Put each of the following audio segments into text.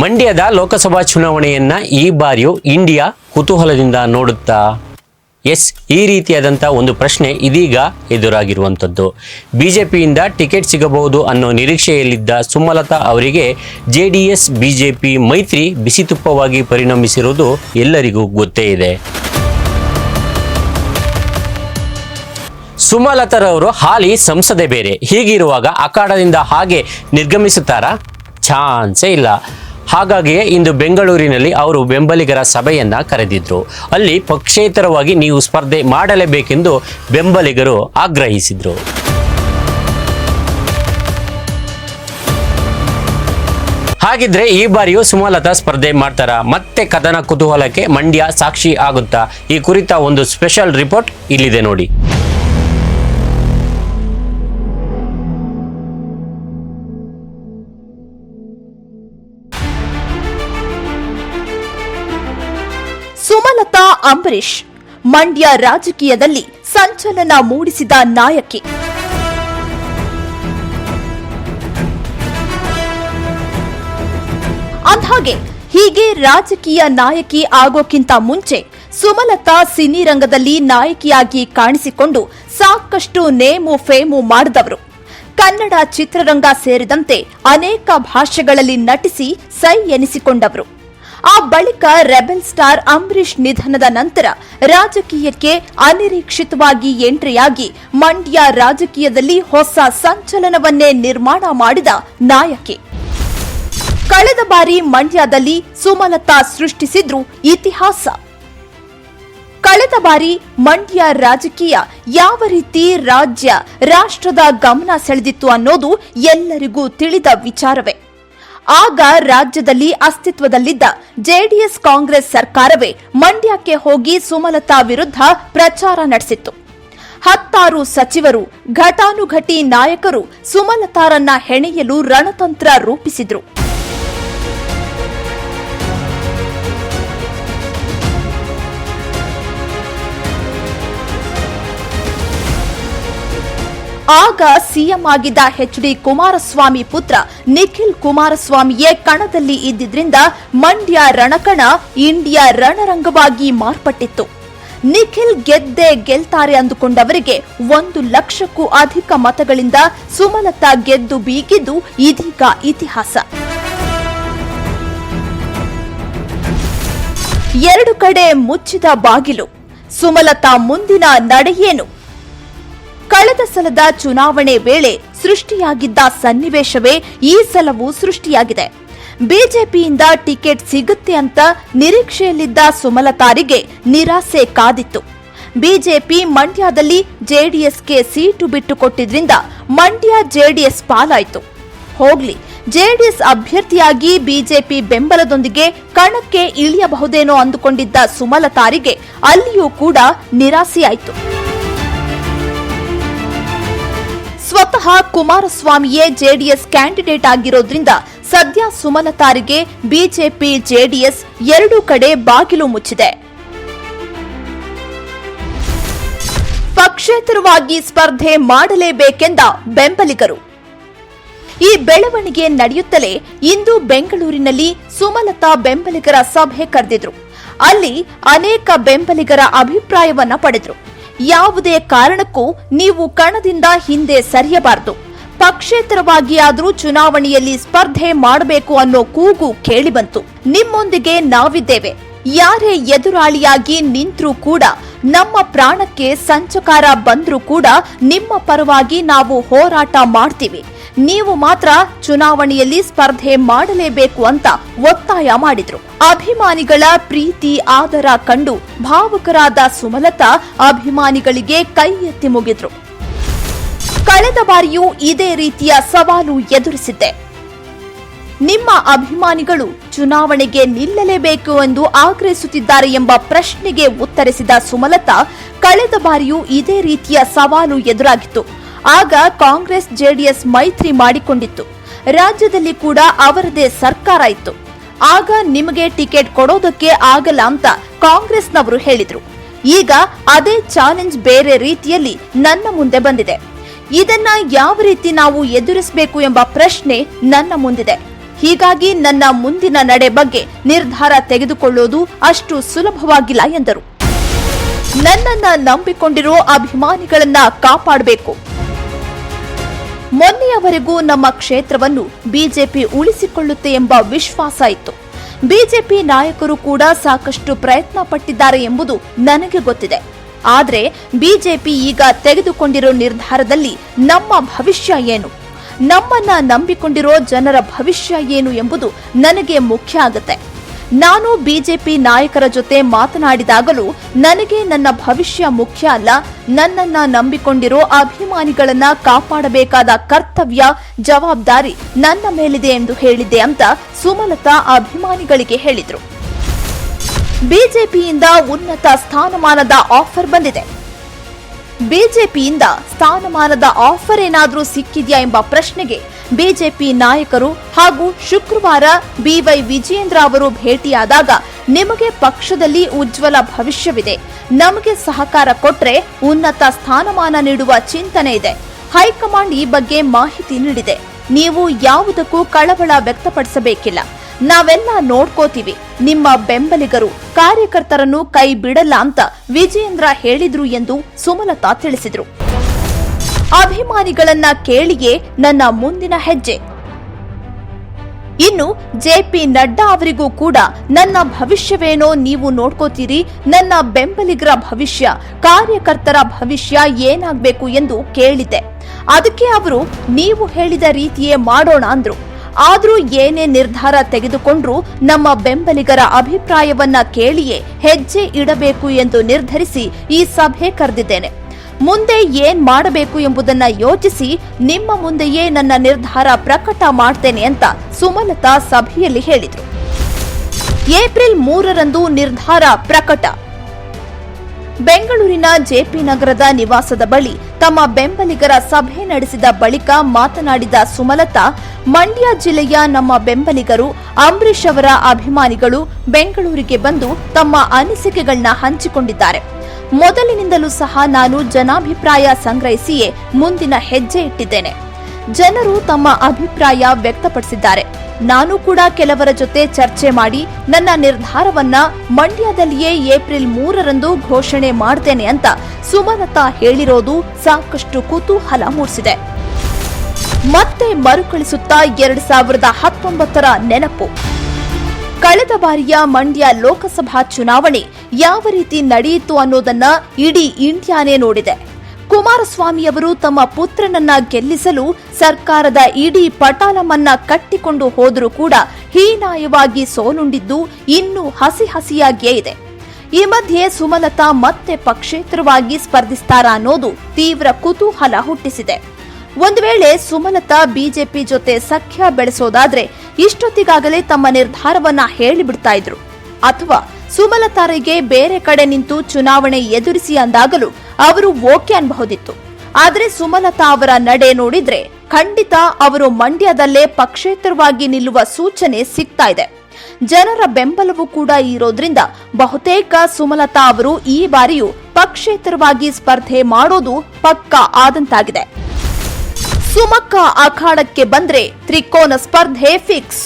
ಮಂಡ್ಯದ ಲೋಕಸಭಾ ಚುನಾವಣೆಯನ್ನ ಈ ಬಾರಿಯೂ ಇಂಡಿಯಾ ಕುತೂಹಲದಿಂದ ನೋಡುತ್ತಾ? ಎಸ್, ಈ ರೀತಿಯಾದಂಥ ಒಂದು ಪ್ರಶ್ನೆ ಇದೀಗ ಎದುರಾಗಿರುವಂಥದ್ದು ಬಿಜೆಪಿಯಿಂದ ಟಿಕೆಟ್ ಸಿಗಬಹುದು ಅನ್ನೋ ನಿರೀಕ್ಷೆಯಲ್ಲಿದ್ದ ಸುಮಲತಾ ಅವರಿಗೆ ಜೆ ಡಿ ಎಸ್ ಬಿಜೆಪಿ ಮೈತ್ರಿ ಬಿಸಿತುಪ್ಪವಾಗಿ ಪರಿಣಮಿಸಿರುವುದು ಎಲ್ಲರಿಗೂ ಗೊತ್ತೇ ಇದೆ. ಸುಮಲತಾರವರು ಹಾಲಿ ಸಂಸದೆ ಬೇರೆ. ಹೀಗಿರುವಾಗ ಅಖಾಡದಿಂದ ಹಾಗೆ ನಿರ್ಗಮಿಸುತ್ತಾರಾ? ಚಾನ್ಸೇ ಇಲ್ಲ. ಹಾಗಾಗಿಯೇ ಇಂದು ಬೆಂಗಳೂರಿನಲ್ಲಿ ಅವರು ಬೆಂಬಲಿಗರ ಸಭೆಯನ್ನ ಕರೆದಿದ್ರು. ಅಲ್ಲಿ ಪಕ್ಷೇತರವಾಗಿ ನೀವು ಸ್ಪರ್ಧೆ ಮಾಡಲೇಬೇಕೆಂದು ಬೆಂಬಲಿಗರು ಆಗ್ರಹಿಸಿದ್ರು. ಹಾಗಿದ್ರೆ ಈ ಬಾರಿಯೂ ಸುಮಲತಾ ಸ್ಪರ್ಧೆ ಮಾಡ್ತಾರಾ? ಮತ್ತೆ ಕದನ ಕುತೂಹಲಕ್ಕೆ ಮಂಡ್ಯ ಸಾಕ್ಷಿ ಆಗುತ್ತಾ? ಈ ಕುರಿತ ಒಂದು ಸ್ಪೆಷಲ್ ರಿಪೋರ್ಟ್ ಇಲ್ಲಿದೆ ನೋಡಿ. ಸುಮಲತಾ ಅಂಬರೀಶ್ ಮಂಡ್ಯ ರಾಜಕೀಯದಲ್ಲಿ ಸಂಚಲನ ಮೂಡಿಸಿದ ನಾಯಕಿ. ಅಂದಹಾಗೆ, ಹೀಗೆ ರಾಜಕೀಯ ನಾಯಕಿ ಆಗೋಕ್ಕಿಂತ ಮುಂಚೆ ಸುಮಲತಾ ಸಿನಿರಂಗದಲ್ಲಿ ನಾಯಕಿಯಾಗಿ ಕಾಣಿಸಿಕೊಂಡು ಸಾಕಷ್ಟು ನೇಮು ಫೇಮು ಮಾಡಿದವರು. ಕನ್ನಡ ಚಿತ್ರರಂಗ ಸೇರಿದಂತೆ ಅನೇಕ ಭಾಷೆಗಳಲ್ಲಿ ನಟಿಸಿ ಸೈ ಎನಿಸಿಕೊಂಡವರು. ಆ ಬಳಿಕ ರೆಬೆಲ್ ಸ್ಟಾರ್ ಅಂಬರೀಶ್ ನಿಧನದ ನಂತರ ರಾಜಕೀಯಕ್ಕೆ ಅನಿರೀಕ್ಷಿತವಾಗಿ ಎಂಟ್ರಿಯಾಗಿ ಮಂಡ್ಯ ರಾಜಕೀಯದಲ್ಲಿ ಹೊಸ ಸಂಚಲನವನ್ನೇ ನಿರ್ಮಾಣ ಮಾಡಿದ ನಾಯಕಿ. ಕಳೆದ ಬಾರಿ ಮಂಡ್ಯದಲ್ಲಿ ಸುಮಲತಾ ಸೃಷ್ಟಿಸಿದ್ರು ಇತಿಹಾಸ. ಕಳೆದ ಬಾರಿ ಮಂಡ್ಯ ರಾಜಕೀಯ ಯಾವ ರೀತಿ ರಾಜ್ಯ, ರಾಷ್ಟ್ರದ ಗಮನ ಸೆಳೆದಿತ್ತು ಅನ್ನೋದು ಎಲ್ಲರಿಗೂ ತಿಳಿದ ವಿಚಾರವೇ. ಆಗ ರಾಜ್ಯದಲ್ಲಿ ಅಸ್ತಿತ್ವದಲ್ಲಿದ್ದ ಜೆಡಿಎಸ್ ಕಾಂಗ್ರೆಸ್ ಸರ್ಕಾರವೇ ಮಂಡ್ಯಕ್ಕೆ ಹೋಗಿ ಸುಮಲತಾ ವಿರುದ್ಧ ಪ್ರಚಾರ ನಡೆಸಿತ್ತು. ಹತ್ತಾರು ಸಚಿವರು, ಘಟಾನುಘಟಿ ನಾಯಕರು ಸುಮಲತಾರನ್ನ ಹೆಣೆಯಲು ರಣತಂತ್ರ ರೂಪಿಸಿದ್ರು. ಆಗ ಸಿಎಂ ಆಗಿದ್ದ ಎಚ್ ಡಿ ಕುಮಾರಸ್ವಾಮಿ ಪುತ್ರ ನಿಖಿಲ್ ಕುಮಾರಸ್ವಾಮಿಯೇ ಕಣದಲ್ಲಿ ಇದ್ದಿದ್ರಿಂದ ಮಂಡ್ಯ ರಣಕಣ ಇಂಡಿಯಾ ರಣರಂಗವಾಗಿ ಮಾರ್ಪಟ್ಟಿತ್ತು. ನಿಖಿಲ್ ಗೆದ್ದೇ ಗೆಲ್ತಾರೆ ಅಂದುಕೊಂಡವರಿಗೆ ಒಂದು ಲಕ್ಷಕ್ಕೂ ಅಧಿಕ ಮತಗಳಿಂದ ಸುಮಲತಾ ಗೆದ್ದು ಬೀಗಿದ್ದು ಇದೀಗ ಇತಿಹಾಸ. ಎರಡು ಕಡೆ ಮುಚ್ಚಿದ ಬಾಗಿಲು. ಸುಮಲತಾ ಮುಂದಿನ ನಡೆಯೇನು? ಕಳೆದ ಸಲದ ಚುನಾವಣೆ ವೇಳೆ ಸೃಷ್ಟಿಯಾಗಿದ್ದ ಸನ್ನಿವೇಶವೇ ಈ ಸಲವೂ ಸೃಷ್ಟಿಯಾಗಿದೆ. ಬಿಜೆಪಿಯಿಂದ ಟಿಕೆಟ್ ಸಿಗುತ್ತೆ ಅಂತ ನಿರೀಕ್ಷೆಯಲ್ಲಿದ್ದ ಸುಮಲತಾರಿಗೆ ನಿರಾಸೆ ಕಾದಿತ್ತು. ಬಿಜೆಪಿ ಮಂಡ್ಯದಲ್ಲಿ ಜೆಡಿಎಸ್ಗೆ ಸೀಟು ಬಿಟ್ಟುಕೊಟ್ಟಿದ್ರಿಂದ ಮಂಡ್ಯ ಜೆಡಿಎಸ್ ಪಾಲಾಯಿತು. ಹೋಗ್ಲಿ, ಜೆಡಿಎಸ್ ಅಭ್ಯರ್ಥಿಯಾಗಿ ಬಿಜೆಪಿ ಬೆಂಬಲದೊಂದಿಗೆ ಕಣಕ್ಕೆ ಇಳಿಯಬಹುದೇನೋ ಅಂದುಕೊಂಡಿದ್ದ ಸುಮಲತಾರಿಗೆ ಅಲ್ಲಿಯೂ ಕೂಡ ನಿರಾಸೆಯಾಯಿತು. ಕುಮಾರಸ್ವಾಮಿಯೇ ಜೆಡಿಎಸ್ ಕ್ಯಾಂಡಿಡೇಟ್ ಆಗಿರೋದ್ರಿಂದ ಸದ್ಯ ಸುಮಲತಾರಿಗೆ ಬಿಜೆಪಿ ಜೆಡಿಎಸ್ ಎರಡೂ ಕಡೆ ಬಾಗಿಲು ಮುಚ್ಚಿದೆ. ಪಕ್ಷೇತರವಾಗಿ ಸ್ಪರ್ಧೆ ಮಾಡಲೇಬೇಕೆಂದ ಬೆಂಬಲಿಗರು. ಈ ಬೆಳವಣಿಗೆ ನಡೆಯುತ್ತಲೇ ಇಂದು ಬೆಂಗಳೂರಿನಲ್ಲಿ ಸುಮಲತಾ ಬೆಂಬಲಿಗರ ಸಭೆ ಕರೆದಿದ್ರು. ಅಲ್ಲಿ ಅನೇಕ ಬೆಂಬಲಿಗರ ಅಭಿಪ್ರಾಯವನ್ನ ಪಡೆದ್ರು. ಯಾವುದೇ ಕಾರಣಕ್ಕೂ ನೀವು ಕಣದಿಂದ ಹಿಂದೆ ಸರಿಯಬಾರದು. ಪಕ್ಷೇತರವಾಗಿ ಆದರೂ ಚುನಾವಣೆಯಲ್ಲಿ ಸ್ಪರ್ಧೆ ಮಾಡಬೇಕು ಅನ್ನೋ ಕೂಗು ಕೇಳಿಬಂತು. ನಿಮ್ಮೊಂದಿಗೆ ನಾವಿದ್ದೇವೆ. ಯಾರೇ ಎದುರಾಳಿಯಾಗಿ ನಿಂತ್ರೂ ಕೂಡ, ನಮ್ಮ ಪ್ರಾಣಕ್ಕೆ ಸಂಚಕಾರ ಬಂದರೂ ಕೂಡ ನಿಮ್ಮ ಪರವಾಗಿ ನಾವು ಹೋರಾಟ ಮಾಡ್ತೀವಿ. ನೀವು ಮಾತ್ರ ಚುನಾವಣೆಯಲ್ಲಿ ಸ್ಪರ್ಧೆ ಮಾಡಲೇಬೇಕು ಅಂತ ಒತ್ತಾಯ ಮಾಡಿದ್ರು. ಅಭಿಮಾನಿಗಳ ಪ್ರೀತಿ, ಆದರ ಕಂಡು ಭಾವುಕರಾದ ಸುಮಲತಾ ಅಭಿಮಾನಿಗಳಿಗೆ ಕೈ ಎತ್ತಿ ಮುಗಿದ್ರು. ಕಳೆದ ಬಾರಿಯೂ ಇದೇ ರೀತಿಯ ಸವಾಲು ಎದುರಿಸಿದ್ದೆ. ನಿಮ್ಮ ಅಭಿಮಾನಿಗಳು ಚುನಾವಣೆಗೆ ನಿಲ್ಲಲೇಬೇಕು ಎಂದು ಆಗ್ರಹಿಸುತ್ತಿದ್ದಾರೆ ಎಂಬ ಪ್ರಶ್ನೆಗೆ ಉತ್ತರಿಸಿದ ಸುಮಲತಾ, ಕಳೆದ ಬಾರಿಯೂ ಇದೇ ರೀತಿಯ ಸವಾಲು ಎದುರಾಗಿತ್ತು. ಆಗ ಕಾಂಗ್ರೆಸ್ ಜೆಡಿಎಸ್ ಮೈತ್ರಿ ಮಾಡಿಕೊಂಡಿತ್ತು. ರಾಜ್ಯದಲ್ಲಿ ಕೂಡ ಅವರದೇ ಸರ್ಕಾರ ಇತ್ತು. ಆಗ ನಿಮಗೆ ಟಿಕೆಟ್ ಕೊಡೋದಕ್ಕೆ ಆಗಲ್ಲ ಅಂತ ಕಾಂಗ್ರೆಸ್ನವರು ಹೇಳಿದ್ರು. ಈಗ ಅದೇ ಚಾಲೆಂಜ್ ಬೇರೆ ರೀತಿಯಲ್ಲಿ ನನ್ನ ಮುಂದೆ ಬಂದಿದೆ. ಇದನ್ನ ಯಾವ ರೀತಿ ನಾವು ಎದುರಿಸಬೇಕು ಎಂಬ ಪ್ರಶ್ನೆ ನನ್ನ ಮುಂದಿದೆ. ಹೀಗಾಗಿ ನನ್ನ ಮುಂದಿನ ನಡೆ ಬಗ್ಗೆ ನಿರ್ಧಾರ ತೆಗೆದುಕೊಳ್ಳೋದು ಅಷ್ಟು ಸುಲಭವಾಗಿಲ್ಲ ಎಂದರು. ನನ್ನನ್ನ ನಂಬಿಕೊಂಡಿರೋ ಅಭಿಮಾನಿಗಳನ್ನ ಕಾಪಾಡಬೇಕು. ಮೊನ್ನೆಯವರೆಗೂ ನಮ್ಮ ಕ್ಷೇತ್ರವನ್ನು ಬಿಜೆಪಿ ಉಳಿಸಿಕೊಳ್ಳುತ್ತೆ ಎಂಬ ವಿಶ್ವಾಸ ಇತ್ತು. ಬಿಜೆಪಿ ನಾಯಕರು ಕೂಡ ಸಾಕಷ್ಟು ಪ್ರಯತ್ನ ಪಟ್ಟಿದ್ದಾರೆ ಎಂಬುದು ನನಗೆ ಗೊತ್ತಿದೆ. ಆದರೆ ಬಿಜೆಪಿ ಈಗ ತೆಗೆದುಕೊಂಡಿರೋ ನಿರ್ಧಾರದಲ್ಲಿ ನಮ್ಮ ಭವಿಷ್ಯ ಏನು? ನಮ್ಮನ್ನ ನಂಬಿಕೊಂಡಿರೋ ಜನರ ಭವಿಷ್ಯ ಏನು ಎಂಬುದು ನನಗೆ ಮುಖ್ಯ ಆಗುತ್ತೆ. ನಾನು ಬಿಜೆಪಿ ನಾಯಕರ ಜೊತೆ ಮಾತನಾಡಿದಾಗಲೂ ನನಗೆ ನನ್ನ ಭವಿಷ್ಯ ಮುಖ್ಯ ಅಲ್ಲ. ನನ್ನನ್ನ ನಂಬಿಕೊಂಡಿರೋ ಅಭಿಮಾನಿಗಳನ್ನ ಕಾಪಾಡಬೇಕಾದ ಕರ್ತವ್ಯ, ಜವಾಬ್ದಾರಿ ನನ್ನ ಮೇಲಿದೆ ಎಂದು ಹೇಳಿದ್ದೆ ಅಂತ ಸುಮಲತಾ ಅಭಿಮಾನಿಗಳಿಗೆ ಹೇಳಿದ್ರು. ಬಿಜೆಪಿಯಿಂದ ಉನ್ನತ ಸ್ಥಾನಮಾನದ ಆಫರ್ ಬಂದಿದೆ. ಬಿಜೆಪಿಯಿಂದ ಸ್ಥಾನಮಾನದ ಆಫರ್ ಏನಾದರೂ ಸಿಕ್ಕಿದ್ಯಾ ಎಂಬ ಪ್ರಶ್ನೆಗೆ ಬಿಜೆಪಿ ನಾಯಕರು ಹಾಗೂ ಶುಕ್ರವಾರ ಬಿವೈ ವಿಜಯೇಂದ್ರ ಅವರು ಭೇಟಿಯಾದಾಗ ನಿಮಗೆ ಪಕ್ಷದಲ್ಲಿ ಉಜ್ವಲ ಭವಿಷ್ಯವಿದೆ. ನಮಗೆ ಸಹಕಾರ ಕೊಟ್ರೆ ಉನ್ನತ ಸ್ಥಾನಮಾನ ನೀಡುವ ಚಿಂತನೆ ಇದೆ. ಹೈಕಮಾಂಡ್ ಈ ಬಗ್ಗೆ ಮಾಹಿತಿ ನೀಡಿದೆ. ನೀವು ಯಾವುದಕ್ಕೂ ಕಳವಳ ವ್ಯಕ್ತಪಡಿಸಬೇಕಿಲ್ಲ. ನಾವೆಲ್ಲ ನೋಡ್ಕೋತೀವಿ. ನಿಮ್ಮ ಬೆಂಬಲಿಗರು, ಕಾರ್ಯಕರ್ತರನ್ನು ಕೈ ಬಿಡಲ್ಲ ಅಂತ ವಿಜಯೇಂದ್ರ ಹೇಳಿದ್ರು ಎಂದು ಸುಮಲತಾ ತಿಳಿಸಿದ್ರು. ಅಭಿಮಾನಿಗಳನ್ನ ಕೇಳಿಯೇ ನನ್ನ ಮುಂದಿನ ಹೆಜ್ಜೆ. ಇನ್ನು ಜೆಪಿ ನಡ್ಡಾ ಅವರಿಗೂ ಕೂಡ ನನ್ನ ಭವಿಷ್ಯವೇನೋ ನೀವು ನೋಡ್ಕೋತೀರಿ, ನನ್ನ ಬೆಂಬಲಿಗರ ಭವಿಷ್ಯ, ಕಾರ್ಯಕರ್ತರ ಭವಿಷ್ಯ ಏನಾಗಬೇಕು ಎಂದು ಕೇಳಿದೆ ಅದಕ್ಕೆ ಅವರು, ನೀವು ಹೇಳಿದ ರೀತಿಯೇ ಮಾಡೋಣ ಅಂದ್ರು. ಆದ್ರೂ ಏನೇ ನಿರ್ಧಾರ ತೆಗೆದುಕೊಂಡರೂ ನಮ್ಮ ಬೆಂಬಲಿಗರ ಅಭಿಪ್ರಾಯವನ್ನ ಕೇಳಿಯೇ ಹೆಜ್ಜೆ ಇಡಬೇಕು ಎಂದು ನಿರ್ಧರಿಸಿ ಈ ಸಭೆ ಕರೆದಿದ್ದೇನೆ. ಮುಂದೆ ಏನ್ ಮಾಡಬೇಕು ಎಂಬುದನ್ನ ಯೋಚಿಸಿ ನಿಮ್ಮ ಮುಂದೆಯೇ ನನ್ನ ನಿರ್ಧಾರ ಪ್ರಕಟ ಮಾಡ್ತೇನೆ ಅಂತ ಸುಮಲತಾ ಸಭೆಯಲ್ಲಿ ಹೇಳಿದರು. ಏಪ್ರಿಲ್ ಮೂರರಂದು ನಿರ್ಧಾರ ಪ್ರಕಟ. ಬೆಂಗಳೂರಿನ ಜೆಪಿ ನಗರದ ನಿವಾಸದ ಬಳಿ ತಮ್ಮ ಬೆಂಬಲಿಗರ ಸಭೆ ನಡೆಸಿದ ಬಳಿಕ ಮಾತನಾಡಿದ ಸುಮಲತಾ, ಮಂಡ್ಯ ಜಿಲ್ಲೆಯ ನಮ್ಮ ಬೆಂಬಲಿಗರು ಅಂಬರೀಷ್ ಅವರ ಅಭಿಮಾನಿಗಳು ಬೆಂಗಳೂರಿಗೆ ಬಂದು ತಮ್ಮ ಅನಿಸಿಕೆಗಳನ್ನ ಹಂಚಿಕೊಂಡಿದ್ದಾರೆ. ಮೊದಲಿನಿಂದಲೂ ಸಹ ನಾನು ಜನಾಭಿಪ್ರಾಯ ಸಂಗ್ರಹಿಸಿಯೇ ಮುಂದಿನ ಹೆಜ್ಜೆ ಇಟ್ಟಿದ್ದೇನೆ. ಜನರು ತಮ್ಮ ಅಭಿಪ್ರಾಯ ವ್ಯಕ್ತಪಡಿಸಿದ್ದಾರೆ. ನಾನು ಕೂಡ ಕೆಲವರ ಜೊತೆ ಚರ್ಚೆ ಮಾಡಿ ನನ್ನ ನಿರ್ಧಾರವನ್ನ ಮಂಡ್ಯದಲ್ಲಿಯೇ ಏಪ್ರಿಲ್ ಮೂರರಂದು ಘೋಷಣೆ ಮಾಡ್ತೇನೆ ಅಂತ ಸುಮಲತಾ ಹೇಳಿರೋದು ಸಾಕಷ್ಟು ಕುತೂಹಲ ಮೂಡಿಸಿದೆ. ಮತ್ತೆ ಮರುಕಳಿಸುತ್ತಾ ಎರಡ್ ಸಾವಿರದ ಹತ್ತೊಂಬತ್ತರ ನೆನಪು. ಕಳೆದ ಬಾರಿಯ ಮಂಡ್ಯ ಲೋಕಸಭಾ ಚುನಾವಣೆ ಯಾವ ರೀತಿ ನಡೆಯಿತು ಅನ್ನೋದನ್ನ ಇಡೀ ಇಂಡಿಯಾನೇ ನೋಡಿದೆ. ಕುಮಾರಸ್ವಾಮಿಯವರು ತಮ್ಮ ಪುತ್ರನನ್ನ ಗೆಲ್ಲಿಸಲು ಸರ್ಕಾರದ ಇಡೀ ಪಟಾಲಮನ್ನ ಕಟ್ಟಿಕೊಂಡು ಹೋದರೂ ಕೂಡ ಹೀನಾಯವಾಗಿ ಸೋಲುಂಡಿದ್ದು ಇನ್ನೂ ಹಸಿ ಹಸಿಯಾಗಿಯೇ ಇದೆ. ಈ ಮಧ್ಯೆ ಸುಮಲತಾ ಮತ್ತೆ ಪಕ್ಷೇತರವಾಗಿ ಸ್ಪರ್ಧಿಸ್ತಾರಾ ಅನ್ನೋದು ತೀವ್ರ ಕುತೂಹಲ ಹುಟ್ಟಿಸಿದೆ. ಒಂದು ವೇಳೆ ಸುಮಲತಾ ಬಿಜೆಪಿ ಜೊತೆ ಸಖ್ಯ ಬೆಳೆಸೋದಾದ್ರೆ ಇಷ್ಟೊತ್ತಿಗಾಗಲೇ ತಮ್ಮ ನಿರ್ಧಾರವನ್ನ ಹೇಳಿಬಿಡ್ತಾ ಇದ್ರು. ಅಥವಾ ಸುಮಲತಾರಿಗೆ ಬೇರೆ ಕಡೆ ನಿಂತು ಚುನಾವಣೆ ಎದುರಿಸಿ ಅಂದಾಗಲೂ ಅವರು ಓಕೆ ಅನ್ಬಹುದಿತ್ತು. ಆದರೆ ಸುಮಲತಾ ಅವರ ನಡೆ ನೋಡಿದ್ರೆ ಖಂಡಿತ ಅವರು ಮಂಡ್ಯದಲ್ಲೇ ಪಕ್ಷೇತರವಾಗಿ ನಿಲ್ಲುವ ಸೂಚನೆ ಸಿಗ್ತಾ ಇದೆ. ಜನರ ಬೆಂಬಲವೂ ಕೂಡ ಇರೋದ್ರಿಂದ ಬಹುತೇಕ ಸುಮಲತಾ ಅವರು ಈ ಬಾರಿಯೂ ಪಕ್ಷೇತರವಾಗಿ ಸ್ಪರ್ಧೆ ಮಾಡೋದು ಪಕ್ಕಾ ಆದಂತಾಗಿದೆ. ಸುಮಕ್ಕ ಅಖಾಡಕ್ಕೆ ಬಂದ್ರೆ ತ್ರಿಕೋನ ಸ್ಪರ್ಧೆ ಫಿಕ್ಸ್.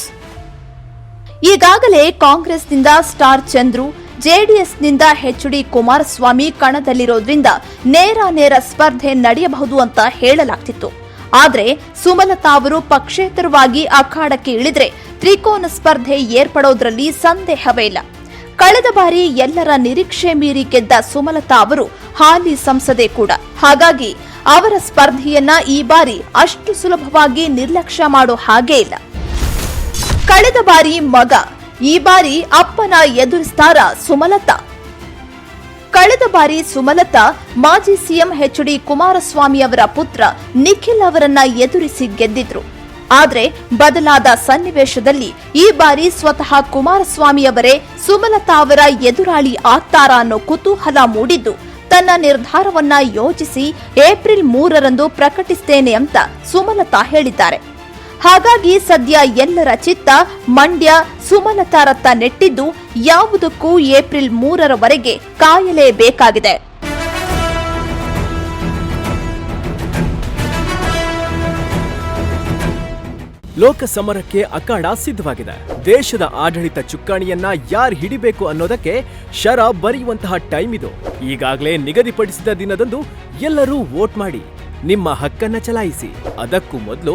ಈಗಾಗಲೇ ಕಾಂಗ್ರೆಸ್ನಿಂದ ಸ್ಟಾರ್ ಚಂದ್ರು ಜೆಡಿಎಸ್ನಿಂದ ಹೆಚ್ಡಿ ಡಿ ಕುಮಾರಸ್ವಾಮಿ ಕಣದಲ್ಲಿರೋದ್ರಿಂದ ನೇರ ನೇರ ಸ್ಪರ್ಧೆ ನಡೆಯಬಹುದು ಅಂತ ಹೇಳಲಾಗ್ತಿತ್ತು. ಆದರೆ ಸುಮಲತಾ ಅವರು ಪಕ್ಷೇತರವಾಗಿ ಅಖಾಡಕ್ಕೆ ಇಳಿದ್ರೆ ತ್ರಿಕೋನ ಸ್ಪರ್ಧೆ ಏರ್ಪಡೋದ್ರಲ್ಲಿ ಸಂದೇಹವೇ ಇಲ್ಲ. ಕಳೆದ ಬಾರಿ ಎಲ್ಲರ ನಿರೀಕ್ಷೆ ಮೀರಿ ಗೆದ್ದ ಸುಮಲತಾ ಅವರು ಹಾಲಿ ಸಂಸದೆ ಕೂಡ. ಹಾಗಾಗಿ ಅವರ ಸ್ಪರ್ಧೆಯನ್ನ ಈ ಬಾರಿ ಅಷ್ಟು ಸುಲಭವಾಗಿ ನಿರ್ಲಕ್ಷ್ಯ ಮಾಡೋ ಹಾಗೇ ಇಲ್ಲ. ಕಳೆದ ಬಾರಿ ಮಗ ಈ ಬಾರಿ ಅಪ್ಪನ ಎದುರಿಸ್ತಾರ ಸುಮಲತಾ. ಕಳೆದ ಬಾರಿ ಸುಮಲತಾ, ಮಾಜಿ ಸಿಎಂ ಎಚ್ ಡಿ ಕುಮಾರಸ್ವಾಮಿ ಅವರ ಪುತ್ರ ನಿಖಿಲ್ ಅವರನ್ನ ಎದುರಿಸಿ ಗೆದ್ದಿದ್ರು. ಆದರೆ ಬದಲಾದ ಸನ್ನಿವೇಶದಲ್ಲಿ ಈ ಬಾರಿ ಸ್ವತಃ ಕುಮಾರಸ್ವಾಮಿ ಅವರೇ ಸುಮಲತಾ ಅವರ ಎದುರಾಳಿ ಆಗ್ತಾರಾ ಅನ್ನೋ ಕುತೂಹಲ ಮೂಡಿದ್ದು, ತನ್ನ ನಿರ್ಧಾರವನ್ನ ಯೋಚಿಸಿ ಏಪ್ರಿಲ್ ಮೂರರಂದು ಪ್ರಕಟಿಸ್ತೇನೆ ಅಂತ ಸುಮಲತಾ ಹೇಳಿದ್ದಾರೆ. ಹಾಗಾಗಿ ಸದ್ಯ ಎಲ್ಲರ ಚಿತ್ತ ಮಂಡ್ಯ ಸುಮಲತಾರತ್ತ ನೆಟ್ಟಿದ್ದು ಯಾವುದಕ್ಕೂ ಏಪ್ರಿಲ್ ಮೂರರವರೆಗೆ ಕಾಯಲೇಬೇಕಾಗಿದೆ. ಲೋಕ ಸಮರಕ್ಕೆ ಅಖಾಡ ಸಿದ್ಧವಾಗಿದೆ. ದೇಶದ ಆಡಳಿತ ಚುಕ್ಕಾಣಿಯನ್ನ ಯಾರು ಹಿಡಿಬೇಕು ಅನ್ನೋದಕ್ಕೆ ಶರ ಬರೆಯುವಂತಹ ಟೈಮ್ ಇದು. ಈಗಾಗಲೇ ನಿಗದಿಪಡಿಸಿದ ದಿನದಂದು ಎಲ್ಲರೂ ವೋಟ್ ಮಾಡಿ, ನಿಮ್ಮ ಹಕ್ಕನ್ನ ಚಲಾಯಿಸಿ. ಅದಕ್ಕೂ ಮೊದಲು